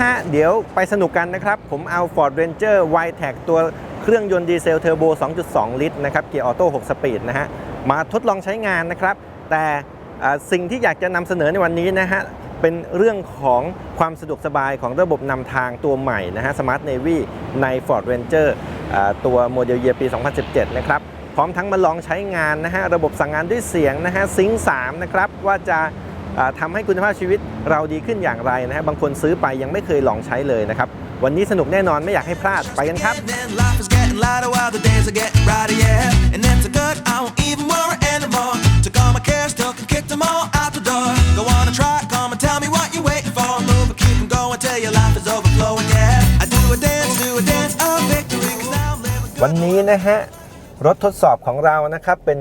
ฮะ เดี๋ยวไปสนุกกันนะครับ ผมเอา Ford Ranger y t e c ตัวเครื่องยนต์ดีเซลเทอร์โบ 2.2 ลิตรนะครับ เกียร์ออโต้ 6 สปีดนะฮะ มาทดลองใช้งานนะครับ แต่สิ่งที่อยากจะนำเสนอในวันนี้นะฮะ เป็นเรื่องของความสะดวกสบายของระบบนำทางตัวใหม่นะฮะ Smart Navy ใน Ford Ranger อ่าตัวโมเดลเยียปี 2017 นะครับ พร้อมทั้งมาลองใช้งานนะฮะ ระบบสั่งงานด้วยเสียงนะฮะซิง3นะครับ ว่าจะ อ่าทำให้คุณภาพชีวิตเราดีขึ้นอย่างไรนะฮะบางคนซื้อไปยังไม่เคยลองใช้เลยนะครับ วันนี้สนุกแน่นอนไม่อยากให้พลาดไปกันครับ beginning. Life is getting lighter while the days are getting brighter, yeah. And it's a good, I won't even worry anymore. Took all my cares, took and kicked them all out the door. Go on and try, come and tell me what you're waiting for. Move and keep 'em going till your life is overflowing, yeah. I do a dance, do a dance of victory, 'cause now I'm living good. วันนี้นะฮะรถทดสอบของเรานะครับเป็น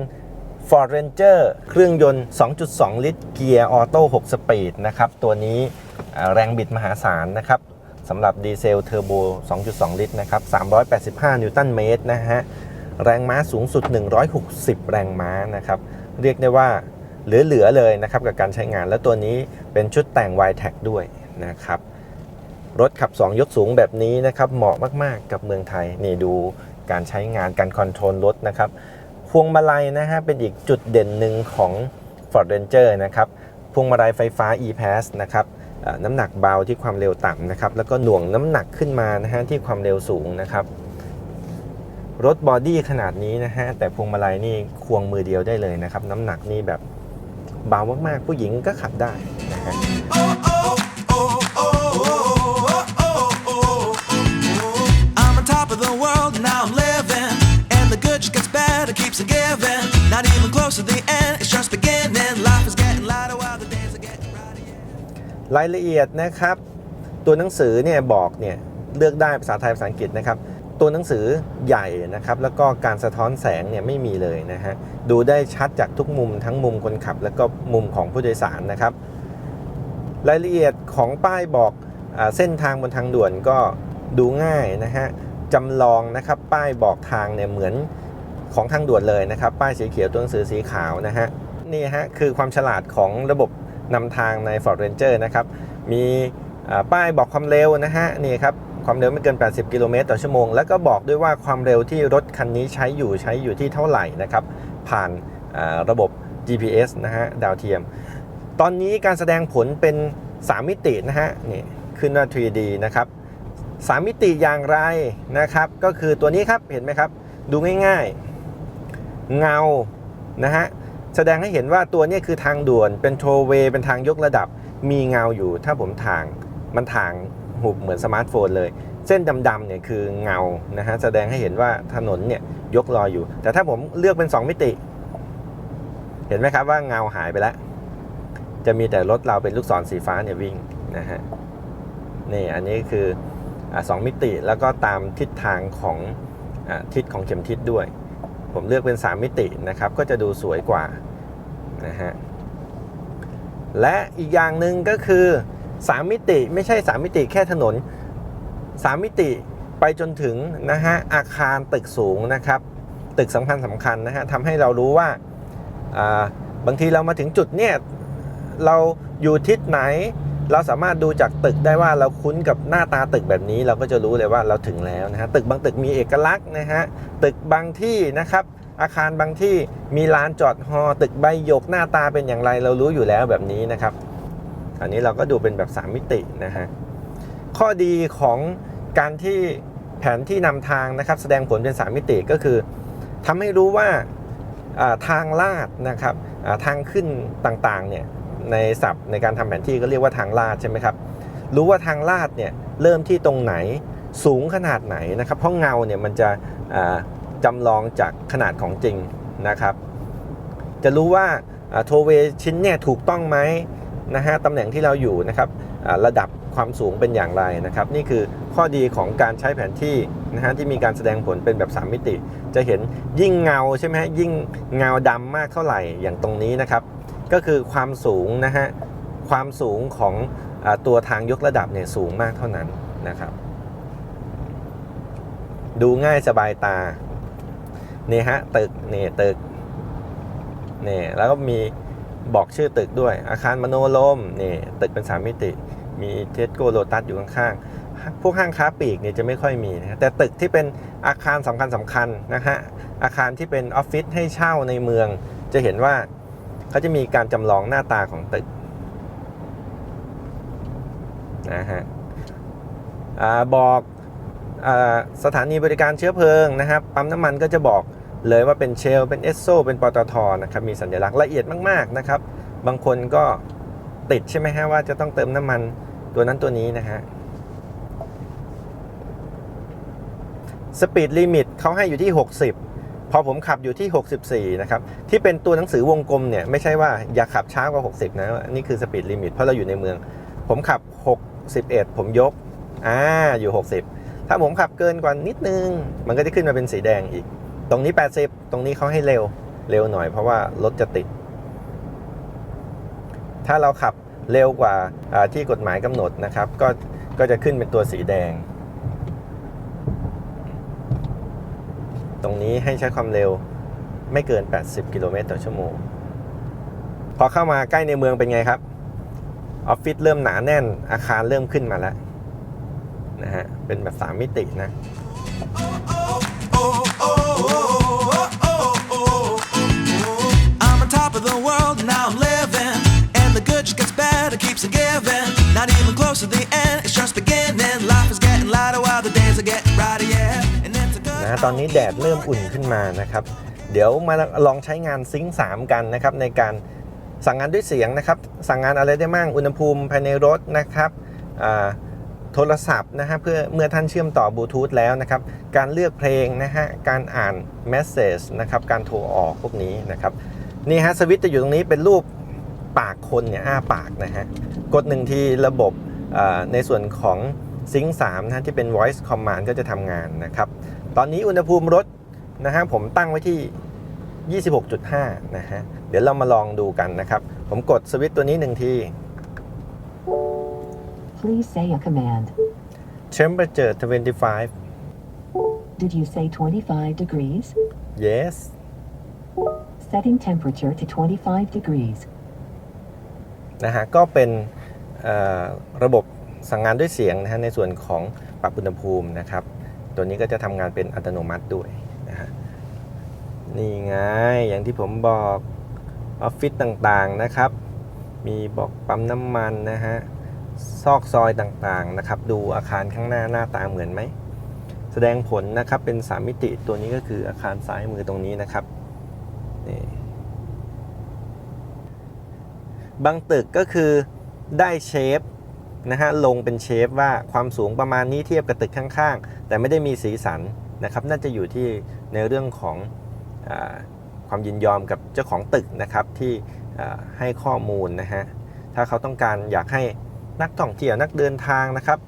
Ford Ranger เครื่องยนต์ 2.2 ลิตร เกียร์ออโต้ 6 สปีดนะครับ ตัวนี้แรงบิดมหาศาลนะครับสำหรับดีเซลเทอร์โบ 2.2 ลิตรนะครับ 385 นิวตันเมตรนะฮะ แรงม้าสูงสุด 160 แรงม้านะครับ เรียกได้ว่าเหลือ ๆ เลยนะครับ กับการใช้งาน และตัวนี้เป็นชุดแต่ง y t e c ด้วยนะครับรถขับ 2 ยกสูงแบบนี้นะครับ เหมาะมาก ๆ กับเมืองไทย นี่ดูการใช้งานการคอนโทรลรถนะครับ พวงมาลัยนะฮะเป็นอีกจุดเด่นหนึ่งของ Ford Ranger นะครับพวงมาลัยไฟฟ้า e-pass นะครับน้ำหนักเบาที่ความเร็วต่ำนะครับแล้วก็หน่วงน้ำหนักขึ้นมานะฮะที่ความเร็วสูงนะครับรถบอดี้ขนาดนี้นะฮะแต่พวงมาลัยนี่ควงมือเดียวได้เลยนะครับ น้ำหนักนี่แบบเบามากๆ ผู้หญิงก็ขับได้นะฮะ keeps on giving. Not even close to the end, it's just beginning. Life is getting lighter while the days are getting brighter. รายละเอียดนะครับ ตัวหนังสือเนี่ยบอกเนี่ยเลือกได้ภาษาไทยภาษาอังกฤษนะครับ ตัวหนังสือใหญ่นะครับ แล้วก็การสะท้อนแสงเนี่ยไม่มีเลยนะฮะ ดูได้ชัดจากทุกมุมทั้งมุมคนขับ แล้วก็มุมของผู้โดยสารนะครับ รายละเอียดของป้ายบอกอเส้นทางบนทางด่วนก็ดูง่ายนะฮะจำลองนะครับป้ายบอกทางเนี่ยเหมือน ของทางด่วนเลยนะครับ ป้ายสีเขียวตัวหนังสือสีขาวนะฮะ นี่ฮะคือความฉลาดของระบบนำทางใน Ford Ranger นะครับ มีป้ายบอกความเร็วนะฮะนี่ครับความเร็วไม่เกิน 80 กิโลเมตรต่อชั่วโมง แล้วก็บอกด้วยว่าความเร็วที่รถคันนี้ใช้อยู่ใช้อยู่ที่เท่าไหร่นะครับ ผ่านระบบ GPS นะฮะดาวเทียม ตอนนี้การแสดงผลเป็น 3 มิตินะฮะนี่ขึ้นว่า 3D นะครับ 3 มิติอย่างไรนะครับ ก็คือตัวนี้ครับเห็นไหมครับ ดูง่ายๆ เงานะฮะแสดงให้เห็นว่าตัวนี้คือทางด่วนเป็นโทเวเป็นทางยกระดับ มีเงาอยู่ถ้าผมทางมันทางหุบเหมือนสมาร์ทโฟนเลย เส้นดำๆเนี่ยคือเงานะฮะแสดงให้เห็นว่าถนนเนี่ยยกรอยอยู่ แต่ถ้าผมเลือกเป็น 2 มิติ เห็นไหมครับว่าเงาหายไปแล้ว จะมีแต่รถเราเป็นลูกศรสีฟ้าเนี่ยวิ่งนะฮะนี่อันนี้คืออสองมิติแล้วก็ตามทิศทางของอทิศของเข็มทิศด้วย ผมเลือกเป็น 3 มิตินะครับ ก็จะดูสวยกว่านะฮะและอีกอย่างหนึ่งก็คือ 3 มิติไม่ใช่ 3 มิติแค่ถนน 3 มิติไปจนถึงนะฮะอาคารตึกสูงนะครับ ตึกสำคัญสำคัญนะฮะทำให้เรารู้ว่าาบางทีเรามาถึงจุดเนี่ยเราอยู่ทิศไหน เราสามารถดูจากตึกได้ว่าเราคุ้นกับหน้าตาตึกแบบนี้ เราก็จะรู้เลยว่าเราถึงแล้วนะฮะตึกบางตึกมีเอกลักษณ์นะฮะตึกบางที่นะครับอาคารบางที่มีลานจอดฮอตึกใบหยกหน้าตาเป็นอย่างไรเรารู้อยู่แล้วแบบนี้นะครับ อันนี้เราก็ดูเป็นแบบ 3 มิตินะฮะข้อดีของการที่แผนที่นำทางนะครับ แสดงผลเป็น 3 มิติก็คือทำให้รู้ว่าทางลาดนะครับทางขึ้นต่างๆเนี่ย ในศัพท์ในการทำแผนที่ก็เรียกว่าทางลาดใช่ไหมครับ รู้ว่าทางลาดเนี่ยเริ่มที่ตรงไหนสูงขนาดไหนนะครับเพราะเงาเนี่ยมันจะอ่าจำลองจากขนาดของจริงนะครับ จะรู้ว่าโทเวชิ้นเนี่ยถูกต้องไหมนะฮะตำแหน่งที่เราอยู่นะครับระดับความสูงเป็นอย่างไรนะครับ นี่คือข้อดีของการใช้แผนที่นะฮะที่มีการแสดงผลเป็นแบบ 3 มิติ จะเห็นยิ่งเงาใช่ไหมฮะยิ่งเงาดำมากเท่าไหร่อย่างตรงนี้นะครับ ก็คือความสูงนะฮะความสูงของอตัวทางยกระดับเนี่ยสูงมากเท่านั้นนะครับ ดูง่ายสบายตาเนี่ฮะตึกเนี่ยตึกเนี่ยแล้วก็มีบอกชื่อตึกด้วย อาคารมโนโลมเนี่ยตึกเป็นสามมิติ มีเทสโกโลตัสอยู่ข้างๆพวกห้างค้าปลีกเนี่ยจะไม่ค่อยมีนะแต่ตึกที่เป็นอาคารสำคัญสำคัญๆนะฮะอาคารที่เป็นออฟฟิศให้เช่าในเมือง จะเห็นว่า เขาจะมีการจำลองหน้าตาของตึกนะฮะอาบอกอสถานีบริการเชื้อเพลิงนะครับปั๊มน้ำมันก็จะบอกเลยว่าเป็นเชล เป็นเอสโซ เป็นปตทนะครับมีสัญลักษณ์ละเอียดมากๆนะครับ บางคนก็ติดใช่ไหมฮะว่าจะต้องเติมน้ำมันตัวนั้นตัวนี้นะฮะสปีดลิมิตเขาให้อยู่ที่ 60 พอผมขับอยู่ที่ 64 นะครับ ที่เป็นตัวหนังสือวงกลมเนี่ย ไม่ใช่ว่าอย่าขับช้ากว่า 60 นะ นี่คือสปีดลิมิตเพราะเราอยู่ในเมือง ผมขับ 61 ผมยก อ่า อยู่ 60 ถ้าผมขับเกินกว่านิดนึง มันก็จะขึ้นมาเป็นสีแดงอีก ตรงนี้ 80 ตรงนี้เขาให้เร็ว เร็วหน่อยเพราะว่ารถจะติด ถ้าเราขับเร็วกว่าอ่าที่กฎหมายกำหนดนะครับ ก็ ก็จะขึ้นเป็นตัวสีแดง รงนี้ให้ใช้ความเร็วไม่เกิน 80 กิโลเมตรต่อชั่วโมง พอเข้ามาใกล้ในเมืองเป็นไงครับ ออฟฟิศเริ่มหนาแน่น อาคารเริ่มขึ้นมาแล้วนะฮะ เป็นแบบ 3 มิตินะ นะตอนนี้แดดเริ่มอุ่นขึ้นมานะครับ เดี๋ยวมาลองใช้งานซิงค์3กันนะครับในการสั่งงานด้วยเสียงนะครับ สั่งงานอะไรได้มั่งอุณหภูมิภายในรถนะครับโทรศัพท์นะฮะเพื่อเมื่อท่านเชื่อมต่อบลูทูธแล้วนะครับ การเลือกเพลงนะฮะการอ่านเมสเซจนะครับการโทรออกพวกนี้นะครับนี่ฮะสวิตช์จะอยู่ตรงนี้เป็นรูปปากคนเนี่ยอ้าปากนะฮะกดหนึ่งทีระบบในส่วนของซิงค์3นะฮะที่เป็น voice command ก็จะทำงานนะครับ ตอนนี้อุณหภูมิรถนะฮะผมตั้งไว้ที่ 26.5 นะฮะ เดี๋ยวเรามาลองดูกันนะครับ ผมกดสวิตช์ตัวนี้หนึ่งที Please say a command. temperature 25 Did you say 25 degrees? yes Setting temperature to 25 degrees. นะฮะ ก็เป็นเอ่อระบบสั่งงานด้วยเสียงนะฮะในส่วนของปรับอุณหภูมินะครับ ตัวนี้ก็จะทำงานเป็นอัตโนมัติด้วยนะฮะนี่ไง อย่างที่ผมบอกออฟฟิศต่างๆนะครับ มีบอกปั๊มน้ำมันนะฮะซอกซอยต่างๆนะครับ ดูอาคารข้างหน้าหน้าตาเหมือนไหม แสดงผลนะครับเป็น3มิติตัวนี้ก็คืออาคารซ้ายมือตรงนี้นะครับนี่บางตึกก็คือได้เชฟ นะฮะลงเป็นเชฟว่าความสูงประมาณนี้เทียบกับตึกข้างๆ แต่ไม่ได้มีสีสันนะครับน่าจะอยู่ที่ในเรื่องของอความยินยอมกับเจ้าของตึกนะครับที่ให้ข้อมูลนะฮะถ้าเขาต้องการอยากให้นักท่องเที่ยวนักเดินทางนะครับ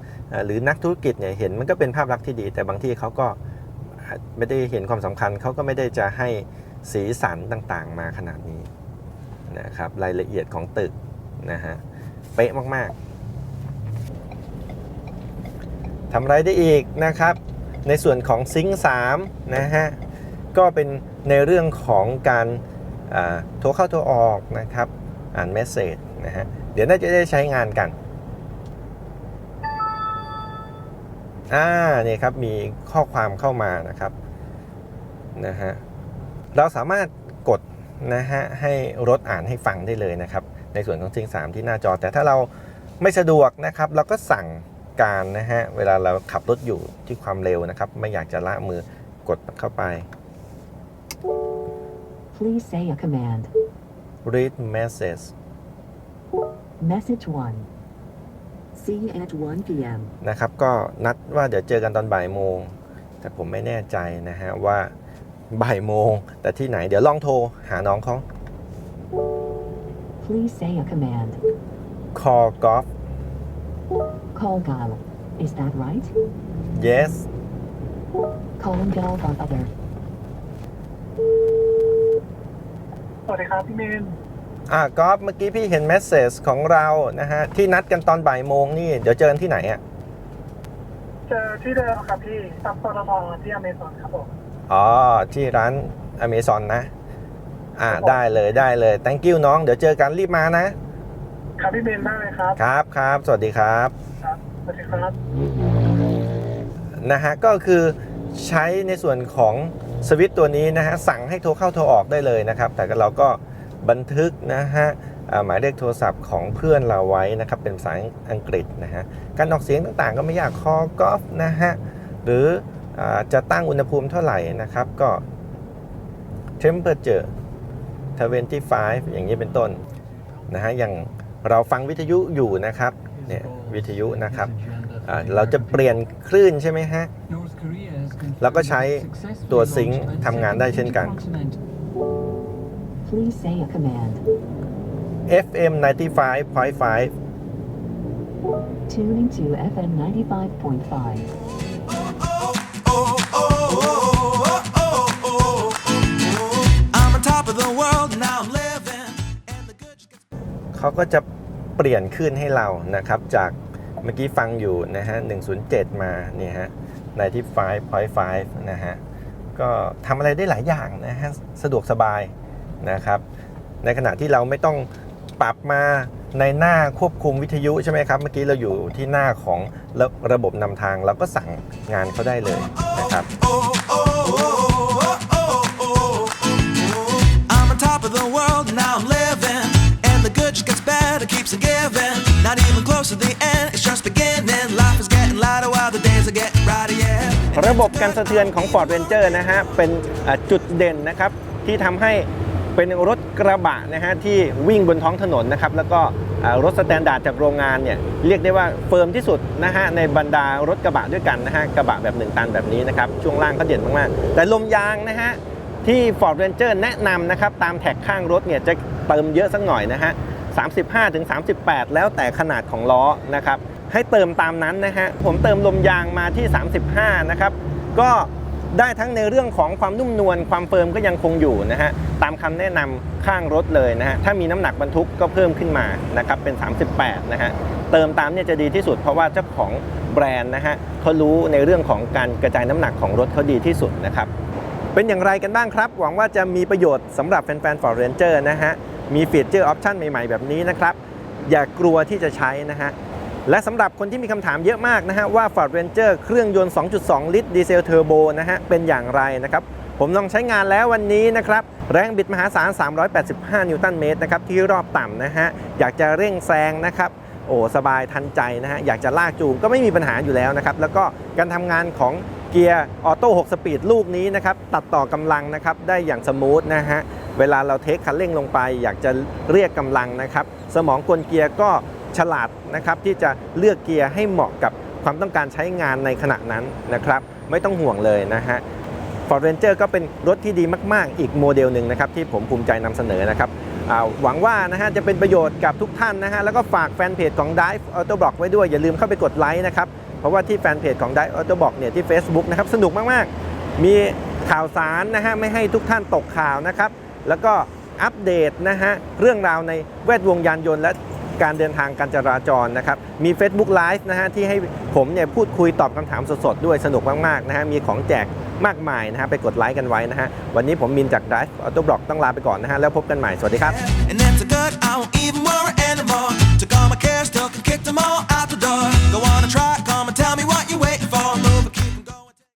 หรือนักธุรกิจเนี่ยเห็นมันก็เป็นภาพลักษณ์ที่ดี แต่บางที่เขาก็ไม่ได้เห็นความสำคัญเขาก็ไม่ได้จะให้สีสันต่างๆ มาขนาดนี้นะครับรายละเอียดของตึกนะฮะเป๊ะมากๆ ทำอะไรได้อีกนะครับ ในส่วนของซิงค์3นะฮะก็เป็นในเรื่องของการาโทรเข้าโทรออกนะครับ อ่านเมสเซจนะฮะเดี๋ยวน่าจะได้ใช้งานกันอ่านี่ครับมีข้อความเข้ามานะครับนะฮะเราสามารถกดนะฮะให้รถอ่านให้ฟังได้เลยนะครับ ในส่วนของซิงสามที่หน้าจอ แต่ถ้าเราไม่สะดวกนะครับ เราก็สั่ง การนะฮะ เวลาเราขับรถอยู่ที่ความเร็วนะครับ ไม่อยากจะละมือกดเข้าไป Please say a command. read message Message 1. See you at 1 p.m. นะครับ ก็นัดว่าเดี๋ยวเจอกันตอนบ่ายโมง แต่ผมไม่แน่ใจนะฮะ ว่าบ่ายโมง แต่ที่ไหนเดี๋ยวลองโทรหาน้องเขา Please say a command. call golf Call Gal. Is that right? yes Calling Gal on other. สวัสดีครับพี่เมน อ่ากอล์ฟเมื่อกี้พี่เห็นเมสเซจของเรานะฮะ ที่นัดกันตอนบ่ายโมงนี่ เดี๋ยวเจอกันที่ไหนอะ เจอที่เดิมครับพี่ซับปตทที่อเมซอนครับผมอ๋อ ที่ร้านอเมซอนนะ อ่าได้เลยได้เลย thank you น้อง เดี๋ยวเจอกันรีบมานะ ครับพี่เบนได้เลยครับ ครับครับ สวัสดีครับครับสวัสดีครับนะฮะก็คือใช้ในส่วนของสวิตช์ตัวนี้นะฮะสั่งให้โทรเข้าโทรออกได้เลยนะครับ แต่ก็เราก็บันทึกนะฮะอ่าหมายเลขโทรศัพท์ของเพื่อนเราไว้นะครับเป็นภาษาอังกฤษนะฮะการออกเสียงต่างๆ ก็ไม่ยากคอกอฟนะฮะหรืออาจะตั้งอุณหภูมิเท่าไหร่นะครับก็ temperature 25อย่างนี้เป็นต้นนะฮะอย่าง เราฟังวิทยุอยู่นะครับเนี่ยวิทยุนะครับอ่าเราจะเปลี่ยนคลื่นใช่ไหมฮะแล้วก็ใช้ตัวตัวซิซิงงค์ค์ทำงางทำานนได้ได้เช่เช่นนกักันน Please say a command. FM 95.5 Tuning to FM 95.5. เขาก็จะเปลี่ยนขึ้นให้เรานะครับ จากเมื่อกี้ฟังอยู่นะฮะ107 มาเนี่ยฮะ95.5 นะฮะ ก็ทำอะไรได้หลายอย่างนะฮะ สะดวกสบายนะครับ ในขณะที่เราไม่ต้องปรับมาในหน้าควบคุมวิทยุใช่ไหมครับ เมื่อกี้เราอยู่ที่หน้าของระระบบนำทางเราก็สั่งงานเขาได้เลยนะครับ keeps on giving. Not even close to the end, it's just beginning. Life is getting lighter while the days are getting brighter, yeah. ระบบการสะเทือนของ Ford Ranger นะฮะ เป็นอ่าจุดเด่นนะครับ ที่ทำให้เป็นรถกระบะนะฮะ ที่วิ่งบนท้องถนนนะครับ แล้วก็อ่ารถสแตนดาร์ดจากโรงงานเนี่ย เรียกได้ว่าเฟิร์มที่สุดนะฮะ ในบรรดารถกระบะด้วยกันนะฮะ กระบะแบบ1ตันแบบนี้นะครับ ช่วงล่างก็เด่นมากๆ แต่ลมยางนะฮะ ที่ Ford Ranger แนะนำนะครับ ตามแท็กข้างรถเนี่ยจะเติมเยอะสักหน่อยนะฮะ 35ถึง38 แล้วแต่ขนาดของล้อนะครับ ให้เติมตามนั้นนะฮะ ผมเติมลมยางมาที่ 35 นะครับ ก็ได้ทั้งในเรื่องของความนุ่มนวลความเฟิร์มก็ยังคงอยู่นะฮะ ตามคำแนะนำข้างรถเลยนะฮะ ถ้ามีน้ำหนักบรรทุกก็เพิ่มขึ้นมานะครับเป็น 38 นะฮะ เติมตามเนี่ยจะดีที่สุดเพราะว่าเจ้าของแบรนด์นะฮะเขารู้ในเรื่องของการกระจายน้ำหนักของรถเขาดีที่สุดนะครับ เป็นอย่างไรกันบ้างครับ หวังว่าจะมีประโยชน์สำหรับแฟนๆ Ford Ranger นะฮะ มีฟีเจอร์ออปชันใหม่ๆ แบบนี้นะครับ อย่ากลัวที่จะใช้นะฮะ และสำหรับคนที่มีคำถามเยอะมากนะฮะ ว่า Ford Ranger เครื่องยนต์ 2.2 ลิตรดีเซลเทอร์โบนะฮะ เป็นอย่างไรนะครับ ผมลองใช้งานแล้ววันนี้นะครับ แรงบิดมหาศาล 385 นิวตันเมตรนะครับ ที่รอบต่ำนะฮะ อยากจะเร่งแซงนะครับโอ้สบายทันใจนะฮะ อยากจะลากจูงก็ไม่มีปัญหาอยู่แล้วนะครับ แล้วก็การทำงานของ เกียร์ออโต้6สปีดลูกนี้นะครับตัดต่อกำลังนะครับได้อย่างสมูทนะฮะเวลาเราเทคคันเร่งลงไป อยากจะเรียกกำลังนะครับ สมองกลเกียร์ก็ฉลาดนะครับที่จะเลือกเกียร์ให้เหมาะกับความต้องการใช้งานในขณะนั้นนะครับ ไม่ต้องห่วงเลยนะฮะ Ford Ranger ก็เป็นรถที่ดีมาก ๆ อีกโมเดลหนึ่งนะครับที่ผมภูมิใจนำเสนอนะครับหวังว่านะฮะจะเป็นประโยชน์กับทุกท่านนะฮะแล้วก็ฝากแฟนเพจของ Dive Auto Block ไว้ด้วยอย่าลืมเข้าไปกดไลค์นะครับ เพราะว่าที่แฟนเพจของ Dive Auto Block เนี่ยที่ Facebook นะครับสนุกมากๆ มีข่าวสารนะฮะไม่ให้ทุกท่านตกข่าวนะครับแล้วก็อัปเดตนะฮะเรื่องราวในแวดวงยานยนต์และการเดินทางการจราจรนะครับ มี Facebook Live นะฮะที่ให้ผมเนี่ยพูดคุยตอบคำถามสดๆ ด้วยสนุกมากๆนะฮะมีของแจกมากมายนะฮะไปกดไลค์กันไว้นะฮะ วันนี้ผมมินจาก Drive Auto Block ต้องลาไปก่อนนะฮะ แล้วพบกันใหม่ สวัสดีครับ And it's a good, I won't even worry anymore. Took all my cares, took and kicked them all